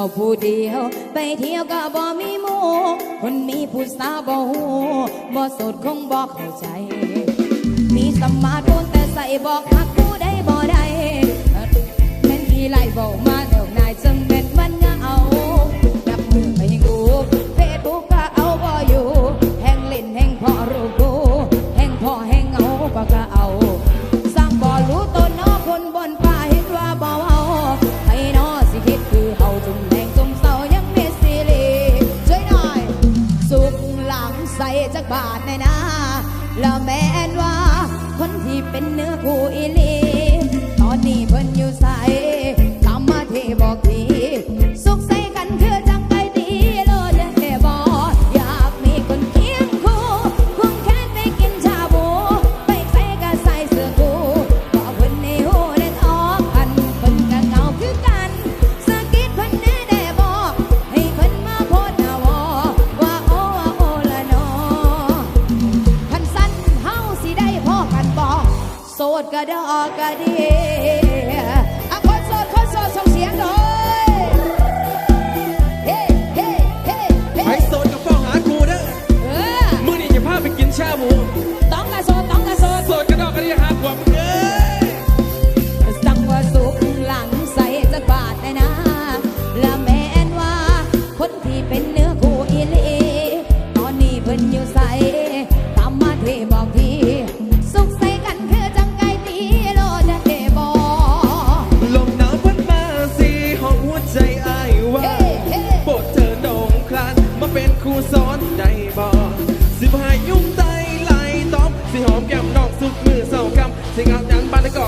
าผู้เดียว ไปเที่ยวก็บ่มีมู่คนมีผู้สาวบ่หูบ่สดคงบ่เข้าใจ มีสมาร์ทโฟนแต่ใส่บอกหักผู้ได้บ่ได้เป็นที่ไล่บ่มาเดี๋ยวนายจังเบาทในนาแล้วแม่นว่า คนที่เป็นเนื้อคู่อีลี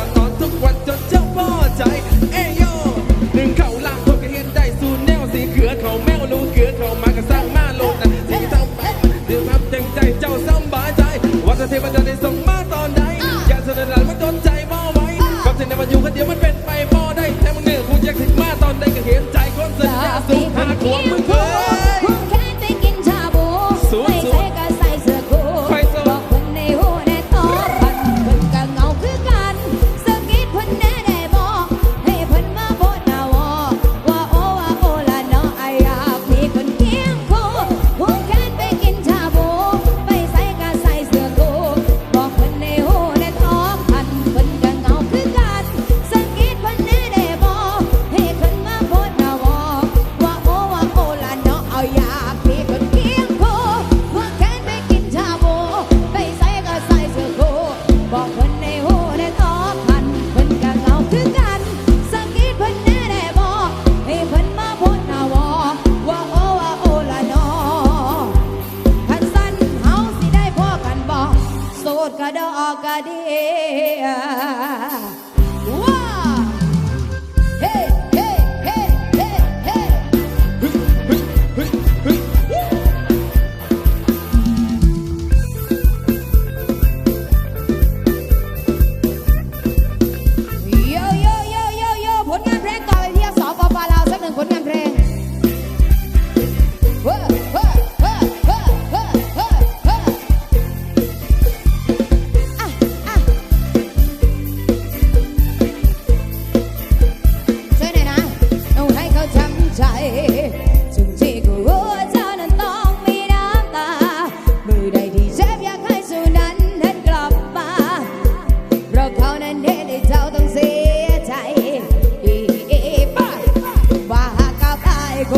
อนนอนทุกวันจนเจ้าพ่อใจเอโหนึ่งเขาล่างทกระเทีนได้สูนแนวสีเขือเขาแมวรู้เขือเขามากระสร้มาโลกนะสีทำแป๊บเดืรับจังใจเจ้าซ้ำบาใจวัฒนเทพจรได้ส่งมาตอนใดยากสนับสนุนมันโนใจมอไว้กับเส้ในวันอยู่คนเดียวมันเป็นไปพอได้แต่มึนี่ยกูอยากถึงมาตอนใดก็เห็นใจคนสัญญาสูงหาขวบมึงเค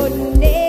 ordinary.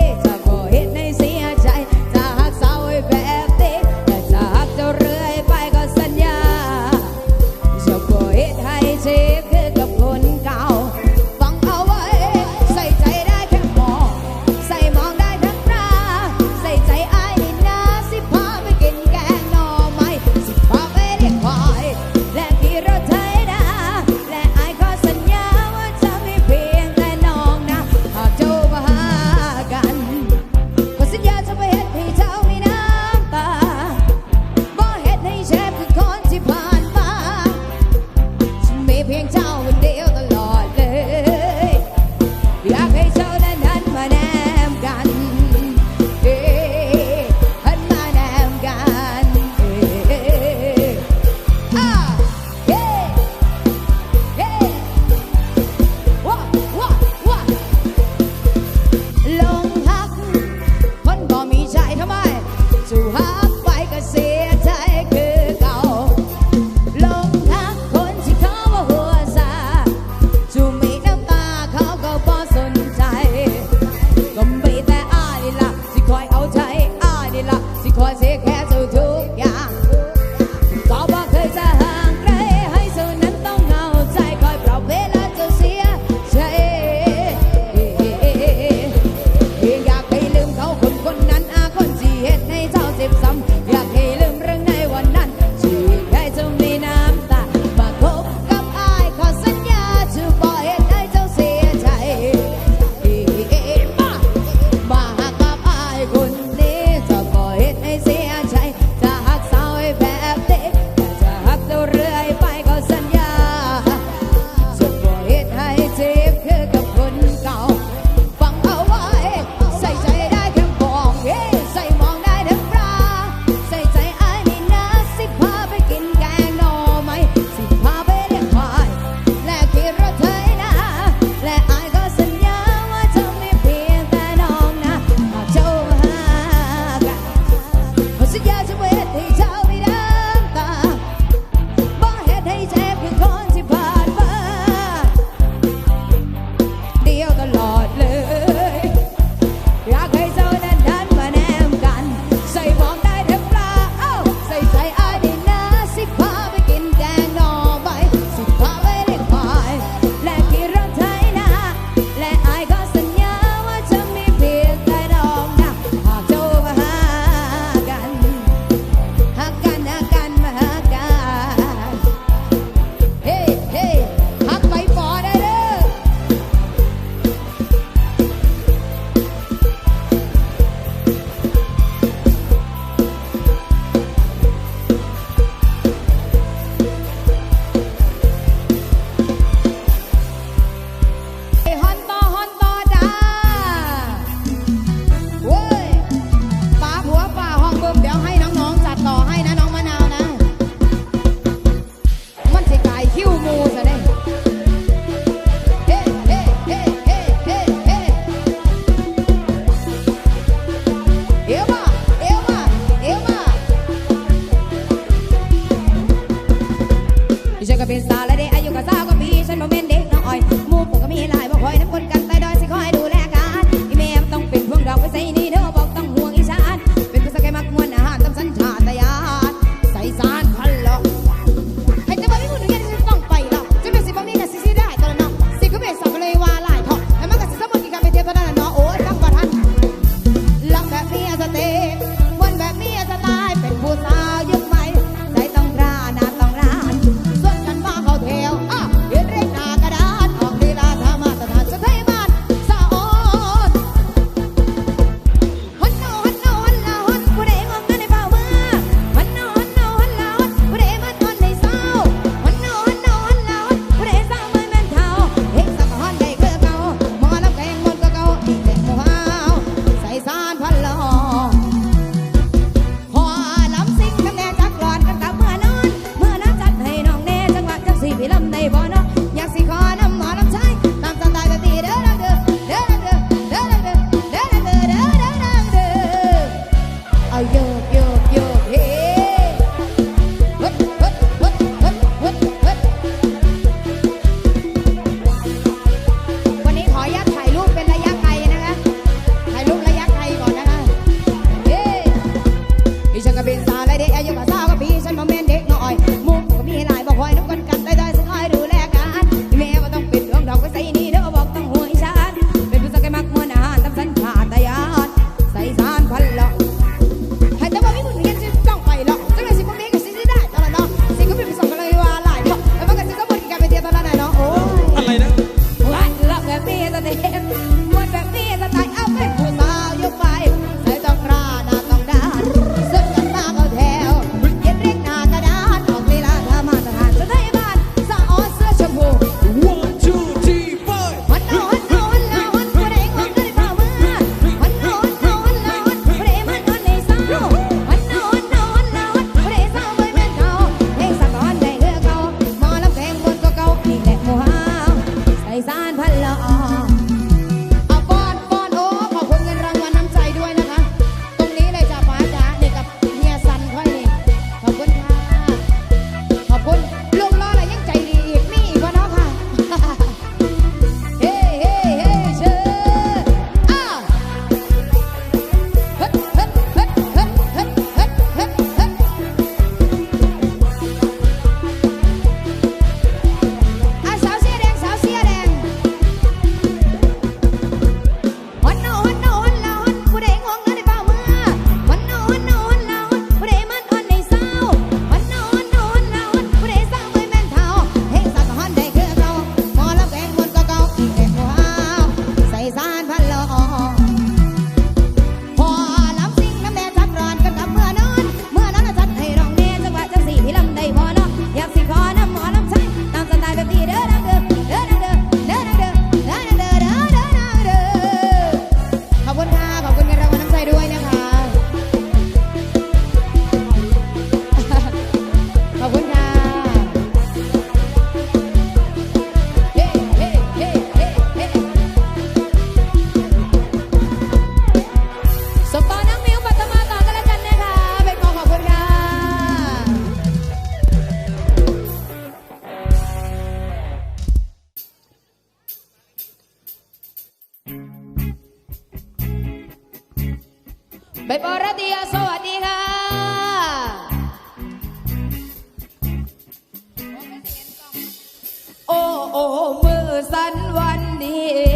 สันวันดี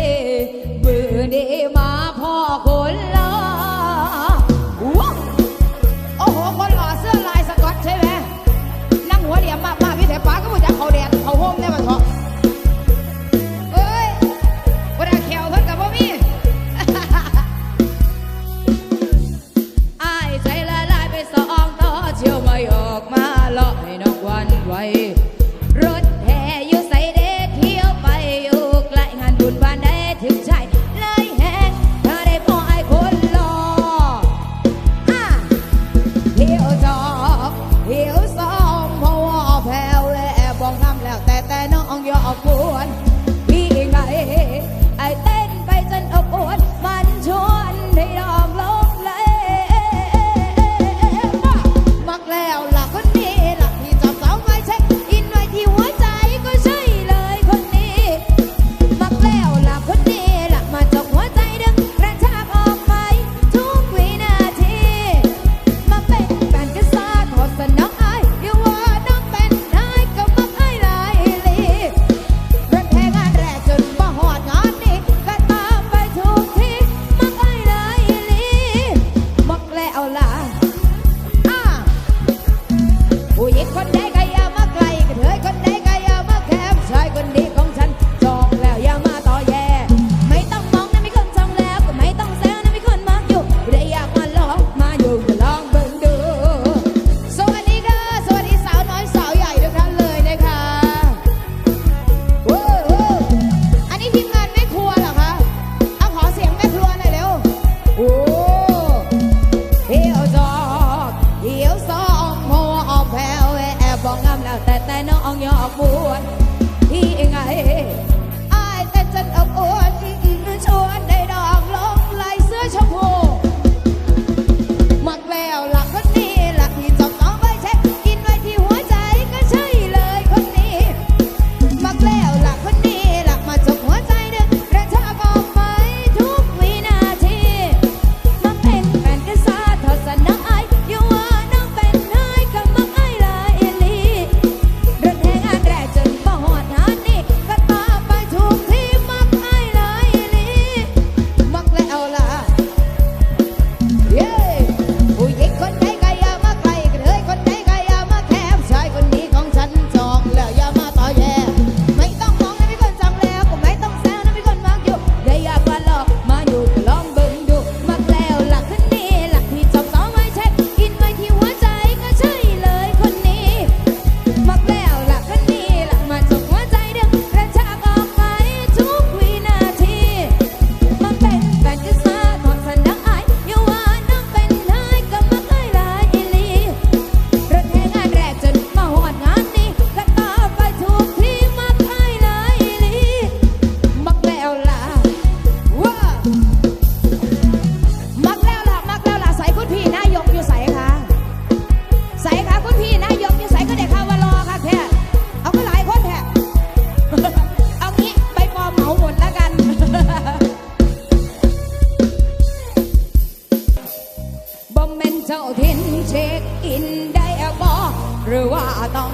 他当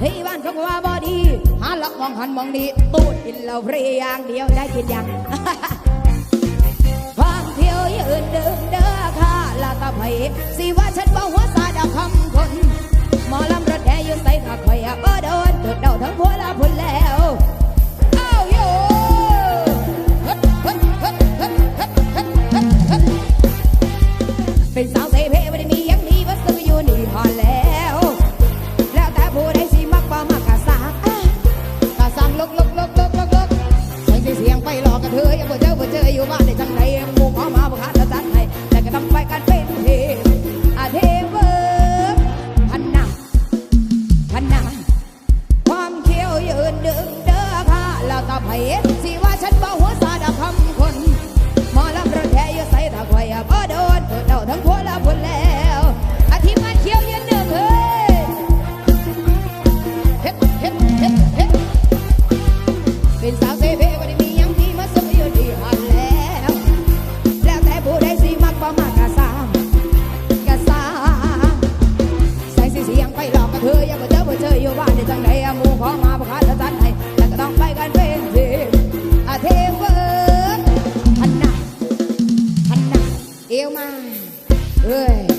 ที่บ้านเขาว่าบอดีหาละมองหันมองดีตูดกินเราเพรียงเดียวได้กินยังฟังเที่ยวยืนเดิมเด้อค่าลาตะไผ่สิว่าฉันว่าหัวซาดคำคนหมอลำระแห่ยืนใส่ขาข่อยบ่โดนจุดเดาทั้งหัวละพุนแล้วอ้าวโยเป็นสาวเซเพไม่ได้มี 有吧，得 bạn. เอวมาเอ้ย